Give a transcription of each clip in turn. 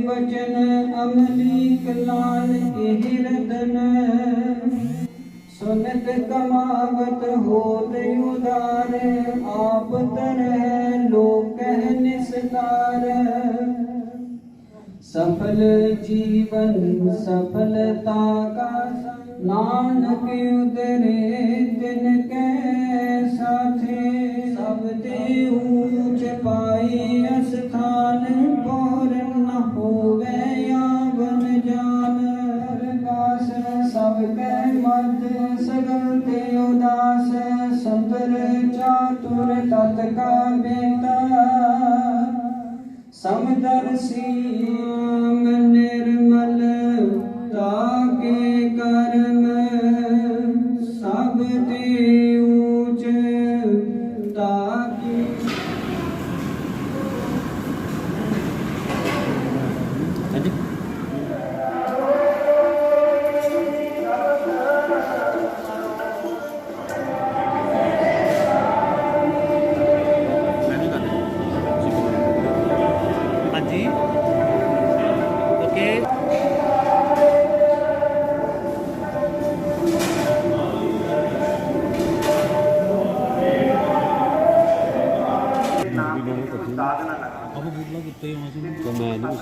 بچن عملی کلال کے سنت کماوت ہو دیودار آپ تر لوگ ਸਫਲ ਜੀਵਨ ਸਫਲਤਾ ਕਾ ਨਾਨਕ ਉਦਰੇ ਤਿਨ ਕੈ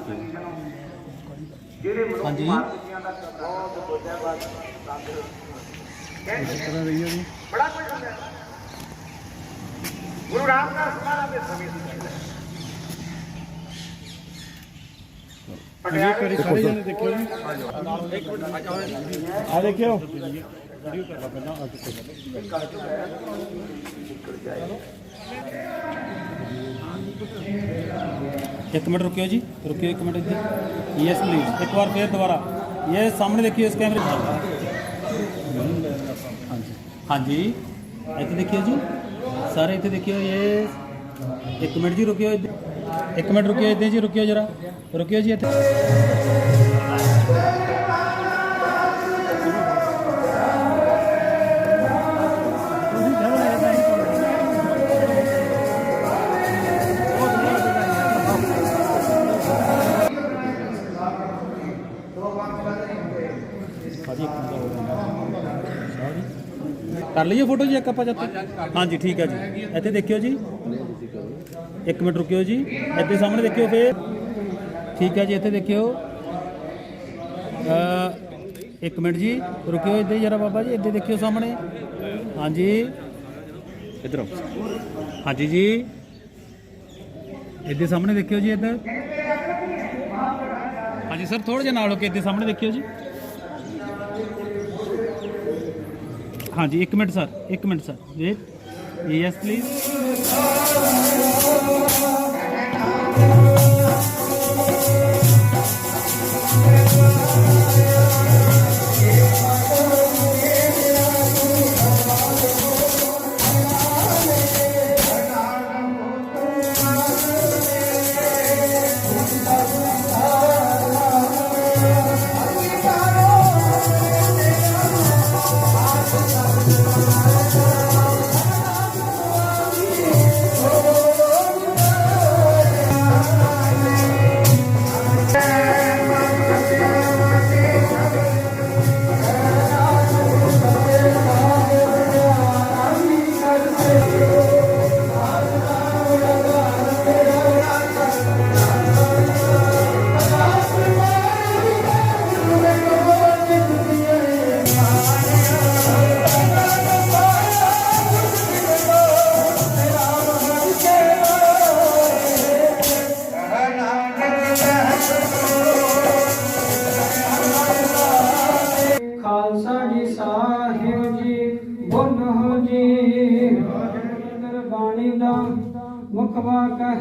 ਮੈਂ ਨਹੀਂ ਉਸ ਹਾਂਜੀ ਪਤਾ ਰਹੀ ਹੋਣੀ ਗੁਰੂ ਰਾਮਦਾਸ ਮਹਾਰਾਜ ਦੇ ਸਮੇਂ ਦੀ ਗੱਲ ਹੈ। ਕਰੀ ਸਾਰੇ ਜਣੇ ਦੇਖਿਓ ਜੀ। ਆ ਦੇਖਿਓ। ਇੱਕ ਮਿੰਟ ਰੁਕਿਓ ਜੀ, ਰੁਕਿਓ ਇੱਕ ਮਿੰਟ ਇੱਥੇ ਯੈਸ ਪਲੀਜ਼ ਇੱਕ ਵਾਰ ਫੇਰ ਦੁਬਾਰਾ। ਇਹ ਸਾਹਮਣੇ ਦੇਖਿਓ ਇਸ ਕੈਮਰੇ ਹਾਂਜੀ। ਹਾਂਜੀ। ਇੱਥੇ ਦੇਖਿਓ ਜੀ। ਸਾਰੇ ਇੱਥੇ ਦੇਖਿਓ ਇਹ ਇੱਕ ਮਿੰਟ ਜੀ, ਰੁਕਿਓ ਇੱਥੇ ਇੱਕ ਮਿੰਟ ਰੁਕਿਓ ਇੱਥੇ ਜੀ, ਰੁਕਿਓ ਜਰਾ। ਰੁਕਿਓ ਜੀ ਇੱਥੇ। ਕਰ ਲਈਏ ਫੋਟੋ ਜੀ ਇੱਕ ਆਪਾਂ ਜਦ ਤੱਕ ਹਾਂਜੀ ਠੀਕ ਹੈ ਜੀ। ਇੱਥੇ ਦੇਖਿਓ ਜੀ। ਇੱਕ ਮਿੰਟ ਰੁਕਿਓ ਜੀ। ਇੱਥੇ ਸਾਹਮਣੇ ਦੇਖਿਓ ਫੇਰ। ਠੀਕ ਹੈ ਜੀ ਇੱਥੇ ਦੇਖਿਓ। ਅ ਇੱਕ ਮਿੰਟ ਜੀ ਰੁਕਿਓ ਇੱਥੇ ਜਰਾ ਬਾਬਾ ਜੀ ਇੱਥੇ ਦੇਖਿਓ ਸਾਹਮਣੇ। ਹਾਂਜੀ। ਇੱਧਰ। ਆਓ ਹਾਂਜੀ ਜੀ। ਇੱਥੇ ਸਾਹਮਣੇ ਦੇਖਿਓ ਜੀ ਇੱਧਰ। ਹਾਂਜੀ ਸਰ ਥੋੜਾ ਜਿਹਾ ਨਾਲ ਹੋ ਕੇ ਇੱਥੇ ਸਾਹਮਣੇ ਦੇਖਿਓ ਜੀ। ਹਾਂਜੀ ਇੱਕ ਮਿੰਟ ਸਰ ਇੱਕ minute sir wait yes please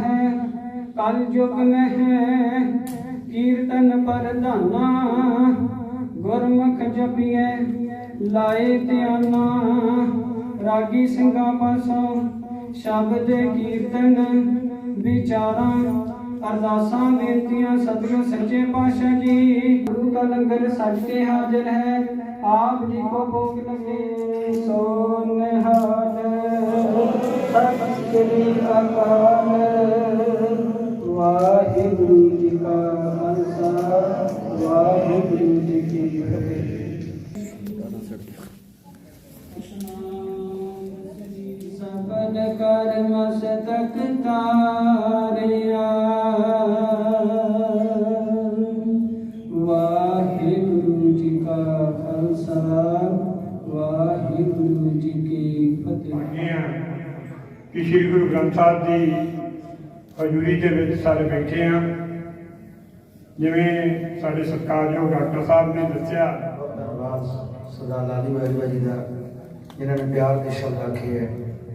ਵਾਕ ਹੈ ਕਲ ਯੁਗ में ਹੈ ਕੀਰਤਨ ਪਰਧਾਨਾ ਗੁਰਮੁਖ ਜਪੀਏ ਲਾਏ ਧਿਆਨਾ ਰਾਗੀ ਸਿੰਘਾਂ ਪਾਸੋਂ ਸ਼ਬਦ ਕੀਰਤਨ ਵਿਚਾਰਾਂ ਅਰਦਾਸਾਂ ਬੇਨਤੀਆਂ ਸਤਿਗੁਰ ਸੱਚੇ ਪਾਤਸ਼ਾਹ ਜੀ ਗੁਰੂ ਦਾ ਲੰਗਰ ਸੱਜ ਕੇ ਹਾਜ਼ਰ ਹੈ ਆਪ ਜੀ ਕੋ ਭੋਗ ਲਗੇ ਸੋ ਨਿਹਾਲ ਸਤਿ ਸ੍ਰੀ ਅਕਾਲ ਸ੍ਰੀ ਗੁਰੂ ਗ੍ਰੰਥ ਸਾਹਿਬ ਦੀ ਹਜ਼ੂਰੀ ਦੇ ਵਿੱਚ ਸਾਰੇ ਬੈਠੇ ਹਾਂ ਜਿਵੇਂ ਸਾਡੇ ਸਤਿਕਾਰਯੋਗ ਡਾਕਟਰ ਸਾਹਿਬ ਨੇ ਦੱਸਿਆ। ਧੰਨਵਾਦ ਸਰਦਾਰ ਲਾਲੀ ਬਾਜਵਾ ਜੀ ਦਾ ਜਿਨ੍ਹਾਂ ਨੇ ਪਿਆਰ ਦੇ ਸ਼ਬਦ ਆਖੇ ਹੈ।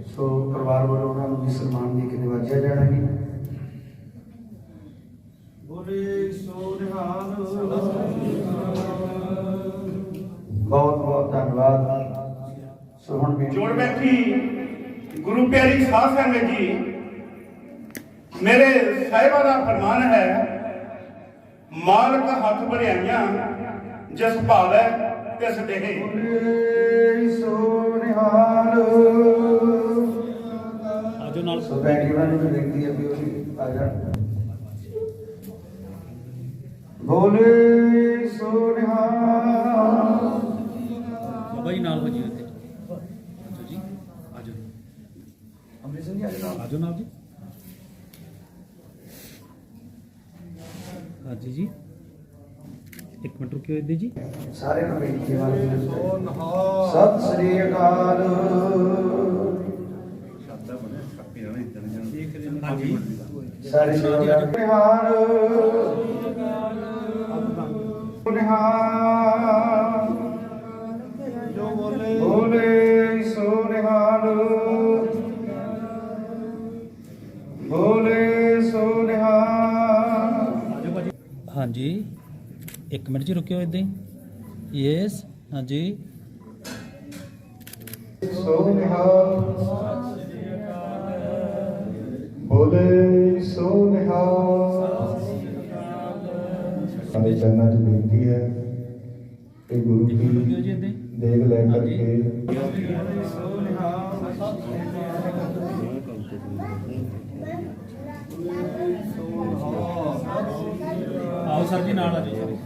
ਸੋ ਪਰਿਵਾਰ ਵੱਲੋਂ ਉਹਨਾਂ ਨੂੰ ਵੀ ਸਨਮਾਨ ਦੇ ਕੇ ਨਿਵਾਜਿਆ ਜਾਣਾ ਹੈ ਬਹੁਤ ਬਹੁਤ ਧੰਨਵਾਦ। ਸੋ ਹੁਣ ਜੋੜ ਬੈਠੀ। ਗੁਰੂ ਪਿਆਰੀ ਸਾਧ ਸੰਗਤ ਜੀ ਮੇਰੇ ਸਾਹਿਬਾਂ ਦਾ ਫਰਮਾਨ ਹੈ ਮਾਲਕ ਹੱਥ ਭਰਿਆਈਆਂ ਜਿਸ ਭਾਵੈ ਤਿਸ ਦੇਹੇ। ਸੋ ਨਿਹਾਲ। ਆਜੋ ਨਾਲ। ਸੋ ਬੈਠੀ ਉਹਨਾਂ ਨੂੰ ਵੀ ਬੇਨਤੀ ਹੈ ਵੀ ਉਹ ਵੀ ਆ ਜਾਣ। ਬੋਲੇ ਸੋ ਨਿਹਾਲ। ਬਾਬਾ ਜੀ ਨਾਲ ਹੋ ਜੀ ਇੱਥੇ ਆਜੋ ਜੀ ਆਜੋ ਅੰਮ੍ਰਿਤ ਸਿੰਘ ਜੀ ਆਜੋ ਨਾਲ ਜੀ। ਹਾਂਜੀ ਜੀ। ਇੱਕ ਮਿੰਟ ਰੁਕਿਓ ਇੱਦੇ ਜੀ। ਸਾਰੇ ਨੂੰ ਬੇਨਤੀ ਹੈ ਸਤਿ ਸ੍ਰੀ ਅਕਾਲ। ਹਾਂਜੀ। ਸਾਰੇ ਨਿਹਾਲ ਨਿਹਾਲ ਨਿਹਾਲ ਇੱਕ ਮਿੰਟ ਜੀ ਰੁਕਿਓ ਇੱਦਾਂ ਹੀ। ਯੈਸ ਹਾਂਜੀ। ਸੋ ਨਿਹਾਲ। ਬੋਲੇ ਸੋ ਨਿਹਾਲ। ਸਾਡੇ ਚਰਨਾਂ 'ਚ ਬੇਨਤੀ ਹੈ ਕਿ ਗੁਰੂ ਜੀ ਦੇਖ ਲੈ। ਕਰਕੇ ਆਓ ਸਰ ਜੀ ਨਾਲ ਆਜੋ ਜੀ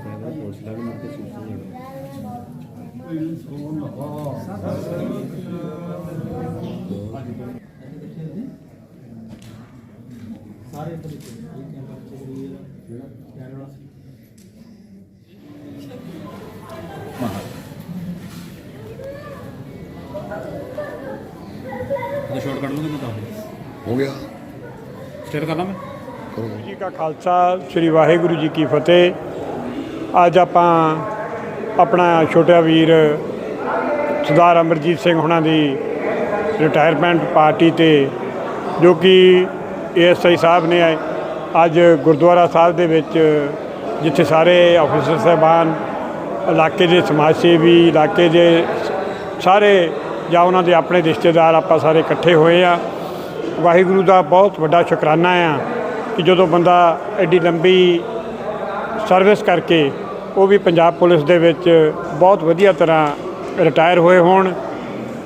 ਸਾਰੇ ਇੱਧਰ ਦੇਖੋ ਇਹ ਕੈਮਰਾ ਚੱਲ ਰਹੀ ਹੈ ਜਿਹੜਾ ਕੈਮਰਾ ਇਹ ਸ਼ਾਰਟ ਕੱਢ ਲੂੰਗਾ ਮੈਂ ਤਾਂ ਹੋ ਗਿਆ ਸਟੇਟ ਕਰਨਾ ਮੈਂ ਵਾਹਿਗੁਰੂ ਅੱਜ ਆਪਾਂ ਆਪਣਾ ਛੋਟਾ ਵੀਰ ਸਰਦਾਰ ਅਮਰਜੀਤ ਸਿੰਘ ਹੁਣਾਂ ਦੀ ਰਿਟਾਇਰਮੈਂਟ ਪਾਰਟੀ ਤੇ, ਜੋ ਕਿ ਏਐਸਆਈ ਸਾਹਿਬ ਨੇ ਅੱਜ ਗੁਰਦੁਆਰਾ ਸਾਹਿਬ ਦੇ ਵਿੱਚ, ਜਿੱਥੇ ਸਾਰੇ ਅਫਸਰ ਸਾਹਿਬਾਨ, ਇਲਾਕੇ ਦੇ ਸਮਾਜ ਸੇਵੀ, ਇਲਾਕੇ ਦੇ ਸਾਰੇ ਜਾਂ ਉਹਨਾਂ ਦੇ ਆਪਣੇ ਰਿਸ਼ਤੇਦਾਰ ਆਪਾਂ ਸਾਰੇ ਇਕੱਠੇ ਹੋਏ ਆ। ਵਾਹਿਗੁਰੂ ਦਾ ਬਹੁਤ ਵੱਡਾ ਸ਼ੁਕਰਾਨਾ ਆ ਕਿ ਜਦੋਂ ਬੰਦਾ ਐਡੀ ਲੰਬੀ ਸਰਵਿਸ ਕਰਕੇ ਉਹ ਵੀ ਪੰਜਾਬ ਪੁਲਿਸ ਦੇ ਵਿੱਚ ਬਹੁਤ ਵਧੀਆ ਤਰ੍ਹਾਂ ਰਿਟਾਇਰ ਹੋਏ ਹੋਣ।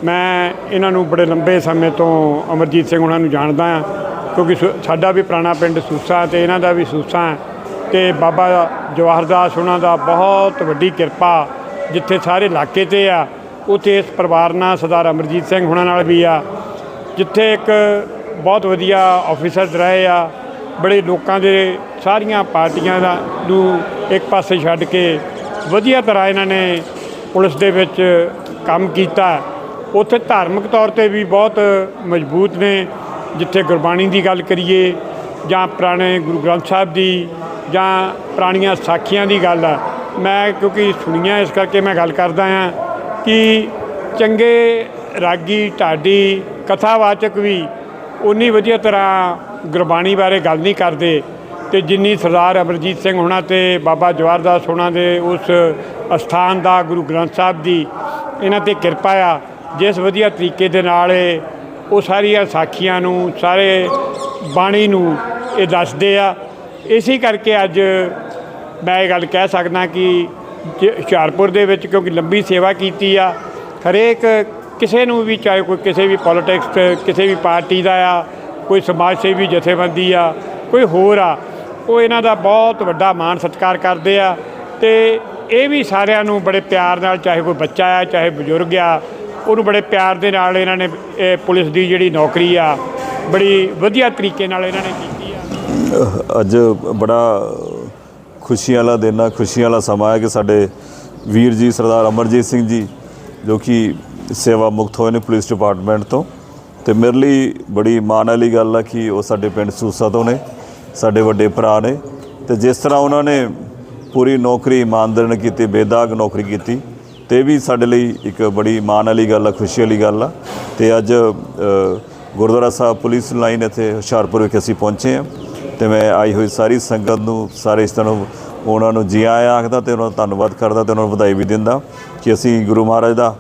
ਮੈਂ ਇਹਨਾਂ ਨੂੰ ਬੜੇ ਲੰਬੇ ਸਮੇਂ ਤੋਂ ਅਮਰਜੀਤ ਸਿੰਘ ਉਹਨਾਂ ਨੂੰ ਜਾਣਦਾ ਹਾਂ, ਕਿਉਂਕਿ ਸੁ- ਸਾਡਾ ਵੀ ਪੁਰਾਣਾ ਪਿੰਡ ਸੂਸਾ ਤੇ ਇਹਨਾਂ ਦਾ ਵੀ ਸੂਸਾ ਹੈ ਤੇ ਬਾਬਾ ਜਵਾਹਰਦਾਸ ਉਹਨਾਂ ਦਾ ਬਹੁਤ ਵੱਡੀ ਕਿਰਪਾ ਜਿੱਥੇ ਸਾਰੇ ਇਲਾਕੇ ਤੇ ਆ, ਉੱਥੇ ਇਸ ਪਰਿਵਾਰ ਨਾਲ ਸਰਦਾਰ ਅਮਰਜੀਤ ਸਿੰਘ ਹੁਣਾਂ ਨਾਲ ਵੀ ਆ, ਜਿੱਥੇ ਇੱਕ ਬਹੁਤ ਵਧੀਆ ਆਫੀਸਰ ਰਹੇ ਆ ਬੜੇ ਲੋਕਾਂ ਦੇ ਸਾਰੀਆਂ ਪਾਰਟੀਆਂ ਦਾ ਨੂੰ ਇੱਕ ਪਾਸੇ ਛੱਡ ਕੇ ਵਧੀਆ ਤਰ੍ਹਾਂ ਇਹਨਾਂ ਨੇ ਪੁਲਿਸ ਦੇ ਵਿੱਚ ਕੰਮ ਕੀਤਾ। ਉੱਥੇ ਧਾਰਮਿਕ ਤੌਰ ਤੇ ਵੀ ਬਹੁਤ ਮਜ਼ਬੂਤ ਨੇ। ਜਿੱਥੇ ਗੁਰਬਾਣੀ ਦੀ ਗੱਲ ਕਰੀਏ ਜਾਂ ਪੁਰਾਣੇ ਗੁਰੂ ਗ੍ਰੰਥ ਸਾਹਿਬ ਦੀ ਜਾਂ ਪੁਰਾਣੀਆਂ ਸਾਖੀਆਂ ਦੀ ਗੱਲ ਆ। ਮੈਂ ਕਿਉਂਕਿ ਸੁਣੀਆਂ ਇਸ ਕਰਕੇ ਮੈਂ ਗੱਲ ਕਰਦਾ ਹਾਂ ਕਿ ਚੰਗੇ ਰਾਗੀ, ਢਾਡੀ, ਕਥਾਵਾਚਕ ਵੀ ਉਨੀ ਵਧੀਆ ਤਰ੍ਹਾਂ ਗੁਰਬਾਣੀ ਬਾਰੇ ਗੱਲ ਨਹੀਂ ਕਰਦੇ ਤੇ ਜਿੰਨੀ ਸਰਦਾਰ ਅਮਰਜੀਤ ਸਿੰਘ ਹੋਣਾ ਤੇ ਬਾਬਾ ਜਵਾਹਰਦਾਸ ਹੋਣਾ ਦੇ ਉਸ ਅਸਥਾਨ ਦਾ ਗੁਰੂ ਗ੍ਰੰਥ ਸਾਹਿਬ ਦੀ ਇਹਨਾਂ ਤੇ ਕਿਰਪਾ ਆ, ਜਿਸ ਵਧੀਆ ਤਰੀਕੇ ਦੇ ਨਾਲ ਇਹ ਉਹ ਸਾਰੀਆਂ ਸਾਖੀਆਂ ਨੂੰ, ਸਾਰੇ ਬਾਣੀ ਨੂੰ ਇਹ ਦੱਸਦੇ ਆ। ਇਸੇ ਕਰਕੇ ਅੱਜ ਮੈਂ ਇਹ ਗੱਲ ਕਹਿ ਸਕਦਾ ਕਿ ਜੇ ਹੁਸ਼ਿਆਰਪੁਰ ਦੇ ਵਿੱਚ ਕਿਉਂਕਿ ਲੰਬੀ ਸੇਵਾ ਕੀਤੀ ਆ, ਹਰੇਕ ਕਿਸੇ ਨੂੰ ਵੀ, ਚਾਹੇ ਕੋਈ ਕਿਸੇ ਵੀ ਪੋਲਿਟਿਕਸ ਕਿਸੇ ਵੀ ਪਾਰਟੀ ਦਾ ਆ ਕੋਈ ਸਮਾਜ ਸੇਵੀ ਜਥੇਬੰਦੀ ਆ, ਕੋਈ ਹੋਰ ਆ, ਉਹ ਇਹਨਾਂ ਦਾ ਬਹੁਤ ਵੱਡਾ ਮਾਣ ਸਤਿਕਾਰ ਕਰਦੇ ਆ ਤੇ ਇਹ ਵੀ ਸਾਰਿਆਂ ਨੂੰ ਬੜੇ ਪਿਆਰ ਨਾਲ ਚਾਹੇ ਕੋਈ ਬੱਚਾ ਆ, ਚਾਹੇ ਬਜ਼ੁਰਗ ਆ, ਉਹਨੂੰ ਬੜੇ ਪਿਆਰ ਦੇ ਨਾਲ ਇਹਨਾਂ ਨੇ, ਇਹ ਪੁਲਿਸ ਦੀ ਜਿਹੜੀ ਨੌਕਰੀ ਆ, ਬੜੀ ਵਧੀਆ ਤਰੀਕੇ ਨਾਲ ਇਹਨਾਂ ਨੇ ਕੀਤੀ ਆ। ਅੱਜ ਬੜਾ ਖੁਸ਼ੀਆਂ ਵਾਲਾ ਦਿਨ ਆ, ਖੁਸ਼ੀਆਂ ਵਾਲਾ ਸਮਾਂ ਹੈ ਕਿ ਸਾਡੇ ਵੀਰ ਜੀ ਸਰਦਾਰ ਅਮਰਜੀਤ ਸਿੰਘ ਜੀ, ਜੋ ਕਿ ਸੇਵਾ ਮੁਕਤ ਹੋਏ ਨੇ ਪੁਲਿਸ ਡਿਪਾਰਟਮੈਂਟ ਤੋਂ। ਤੇ ਮੇਰੇ ਲਈ ਬੜੀ ਮਾਣ ਵਾਲੀ ਗੱਲ ਆ ਕਿ ਉਹ ਸਾਡੇ ਪਿੰਡ ਸੂਸਾ ਤੋਂ ਨੇ, ਸਾਡੇ ਵੱਡੇ ਭਰਾ ਨੇ ਤੇ ਜਿਸ ਤਰ੍ਹਾਂ ਉਹਨਾਂ ਨੇ ਪੂਰੀ ਨੌਕਰੀ ਇਮਾਨਦਾਰੀ ਨਾਲ ਕੀਤੀ, ਬੇਦਾਗ ਨੌਕਰੀ ਕੀਤੀ, ਤੇ ਇਹ ਵੀ ਸਾਡੇ ਲਈ ਇੱਕ ਬੜੀ ਮਾਣ ਵਾਲੀ ਗੱਲ ਆ, ਖੁਸ਼ੀ ਵਾਲੀ ਗੱਲ ਆ। ਤੇ ਅੱਜ ਗੁਰਦੁਆਰਾ ਸਾਹਿਬ ਪੁਲਿਸ ਲਾਈਨ ਇੱਥੇ ਹੁਸ਼ਿਆਰਪੁਰ ਵਿਖੇ ਅਸੀਂ ਪਹੁੰਚੇ ਹਾਂ ਤੇ ਮੈਂ ਆਈ ਹੋਈ ਸਾਰੀ ਸੰਗਤ ਨੂੰ, ਸਾਰੇ ਇਸ ਤਰ੍ਹਾਂ ਉਹਨਾਂ ਨੂੰ ਜੀ ਆਇਆਂ ਆਖਦਾ ਤੇ ਉਹਨਾਂ ਦਾ ਧੰਨਵਾਦ ਕਰਦਾ ਤੇ ਉਹਨਾਂ ਨੂੰ ਵਧਾਈ ਵੀ ਦਿੰਦਾ ਕਿ ਅਸੀਂ ਗੁਰੂ ਮਹਾਰਾਜ ਦਾ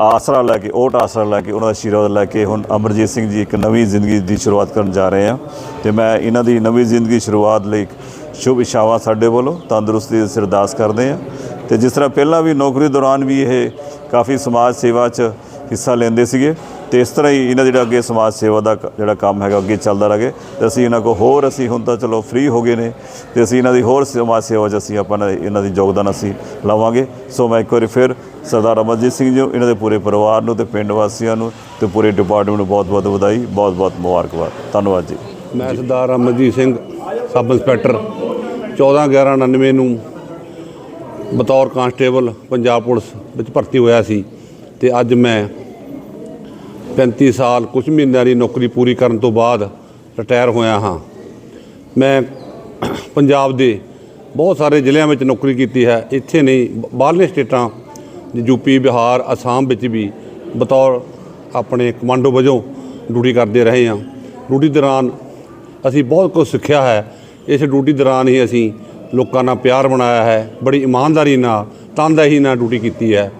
ਆਸਰਾ ਲੈ ਕੇ, ਓਟ ਆਸਰਾ ਲੈ ਕੇ, ਉਹਨਾਂ ਦਾ ਆਸ਼ੀਰਵਾਦ ਲੈ ਕੇ ਹੁਣ ਅਮਰਜੀਤ ਸਿੰਘ ਜੀ ਇੱਕ ਨਵੀਂ ਜ਼ਿੰਦਗੀ ਦੀ ਸ਼ੁਰੂਆਤ ਕਰਨ ਜਾ ਰਹੇ ਆ। ਤੇ ਮੈਂ ਇਹਨਾਂ ਦੀ ਨਵੀਂ ਜ਼ਿੰਦਗੀ ਸ਼ੁਰੂਆਤ ਲਈ ਸ਼ੁਭ ਇਛਾਵਾਂ ਸਾਡੇ ਵੱਲੋਂ ਤੰਦਰੁਸਤੀ ਦੀ ਸਿਰਦਾਸ ਕਰਦੇ ਆ। ਤੇ ਜਿਸ ਤਰ੍ਹਾਂ ਪਹਿਲਾਂ ਵੀ ਨੌਕਰੀ ਦੌਰਾਨ ਵੀ ਇਹ ਕਾਫੀ ਸਮਾਜ ਸੇਵਾ 'ਚ ਹਿੱਸਾ ਲੈਂਦੇ ਸੀਗੇ ਤੇ ਇਸ ਤਰ੍ਹਾਂ ਹੀ ਇਹਨਾਂ ਜਿਹੜਾ ਅੱਗੇ ਸਮਾਜ ਸੇਵਾ ਦਾ ਕ- ਜਿਹੜਾ ਕੰਮ ਹੈਗਾ ਅੱਗੇ ਚੱਲਦਾ ਰਹੇ। ਤੇ ਅਸੀਂ ਇਹਨਾਂ ਕੋ ਹੋਰ ਅਸੀਂ ਹੁਣ ਤਾਂ ਚਲੋ ਫ੍ਰੀ ਹੋ ਗਏ ਨੇ ਤੇ ਅਸੀਂ ਇਹਨਾਂ ਦੀ ਹੋਰ ਸਮਾਜ ਸੇਵਾ 'ਚ ਅਸੀਂ ਆਪਾਂ ਇਹਨਾਂ ਦੀ- ਯੋਗਦਾਨ ਅਸੀਂ ਲਵਾਂਗੇ। ਸੋ ਮੈਂ ਇੱਕ ਵਾਰੀ ਫਿਰ ਸਰਦਾਰ ਅਮਰਜੀਤ ਸਿੰਘ ਜੀ ਇਹਨਾਂ ਦੇ ਪੂਰੇ ਪਰਿਵਾਰ ਨੂੰ ਤੇ ਪਿੰਡ ਵਾਸੀਆਂ ਨੂੰ ਤੇ ਪੂਰੇ ਡਿਪਾਰਟਮੈਂਟ ਨੂੰ ਬਹੁਤ-ਬਹੁਤ ਵਧਾਈ ਬਹੁਤ-ਬਹੁਤ ਮੁਬਾਰਕਬਾਦ। ਧੰਨਵਾਦ ਜੀ। ਮੈਂ ਸਰਦਾਰ ਅਮਰਜੀਤ ਸਿੰਘ, ਸਬ ਇੰਸਪੈਕਟਰ 14/11/99 ਨੂੰ ਬਤੌਰ ਕਾਂਸਟੇਬਲ, ਪੰਜਾਬ ਪੁਲਿਸ ਵਿੱਚ ਭਰਤੀ ਹੋਇਆ ਸੀ ਤੇ ਅੱਜ ਮੈਂ 35 ਸਾਲ ਕੁਝ ਮਹੀਨਿਆਂ ਦੀ ਨੌਕਰੀ ਪੂਰੀ ਕਰਨ ਤੋਂ ਬਾਅਦ ਰਿਟਾਇਰ ਹੋਇਆ ਹਾਂ। ਮੈਂ ਪੰਜਾਬ ਦੇ ਬਹੁਤ ਸਾਰੇ ਜ਼ਿਲ੍ਹਿਆਂ ਵਿੱਚ ਨੌਕਰੀ ਕੀਤੀ ਹੈ। ਇੱਥੇ ਨਹੀਂ ਬ- ਬਾਹਰਲੇ ਸਟੇਟਾਂ ਯੂਪੀ ਬਿਹਾਰ, ਅਸਾਮ ਵਿੱਚ ਵੀ ਬਤੌਰ ਆਪਣੇ ਕਮਾਂਡੋ ਵਜੋਂ ਡਿਊਟੀ ਕਰਦੇ ਰਹੇ ਹਾਂ। ਡਿਊਟੀ ਦੌਰਾਨ ਅਸੀਂ ਬਹੁਤ ਕੁਝ ਸਿੱਖਿਆ ਹੈ। ਇਸ ਡਿਊਟੀ ਦੌਰਾਨ ਹੀ ਅਸੀਂ ਲੋਕਾਂ ਨਾਲ ਪਿਆਰ ਬਣਾਇਆ ਹੈ। ਬੜੀ ਇਮਾਨਦਾਰੀ ਨਾਲ, ਤਨਦੇਹੀ ਨਾਲ ਡਿਊਟੀ ਕੀਤੀ ਹੈ।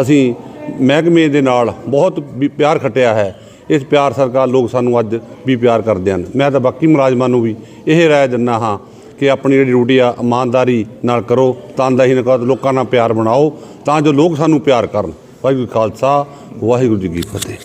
ਅਸੀਂ ਮਹਿਕਮੇ ਦੇ ਨਾਲ ਬਹੁਤ ਵੀ ਪਿਆਰ ਖੱਟਿਆ ਹੈ। ਇਸ ਪਿਆਰ ਸਰਕਾਰ ਲੋਕ ਸਾਨੂੰ ਅੱਜ ਵੀ ਪਿਆਰ ਕਰਦੇ ਹਨ। ਮੈਂ ਤਾਂ ਬਾਕੀ ਮੁਲਾਜ਼ਮਾਂ ਨੂੰ ਵੀ ਇਹ ਰਾਏ ਦਿੰਦਾ ਹਾਂ ਕਿ ਆਪਣੀ ਜਿਹੜੀ ਡਿਊਟੀ ਆ, ਇਮਾਨਦਾਰੀ ਨਾਲ ਕਰੋ ਤਨਦਾਹੀ ਨਾਲ ਕਰੋ, ਲੋਕਾਂ ਨਾਲ ਪਿਆਰ ਬਣਾਓ, ਤਾਂ ਜੋ ਲੋਕ ਸਾਨੂੰ ਪਿਆਰ ਕਰਨ। ਵਾਹਿਗੁਰੂ ਖਾਲਸਾ, ਵਾਹਿਗੁਰੂ ਜੀ ਕੀ ਫਤਿਹ।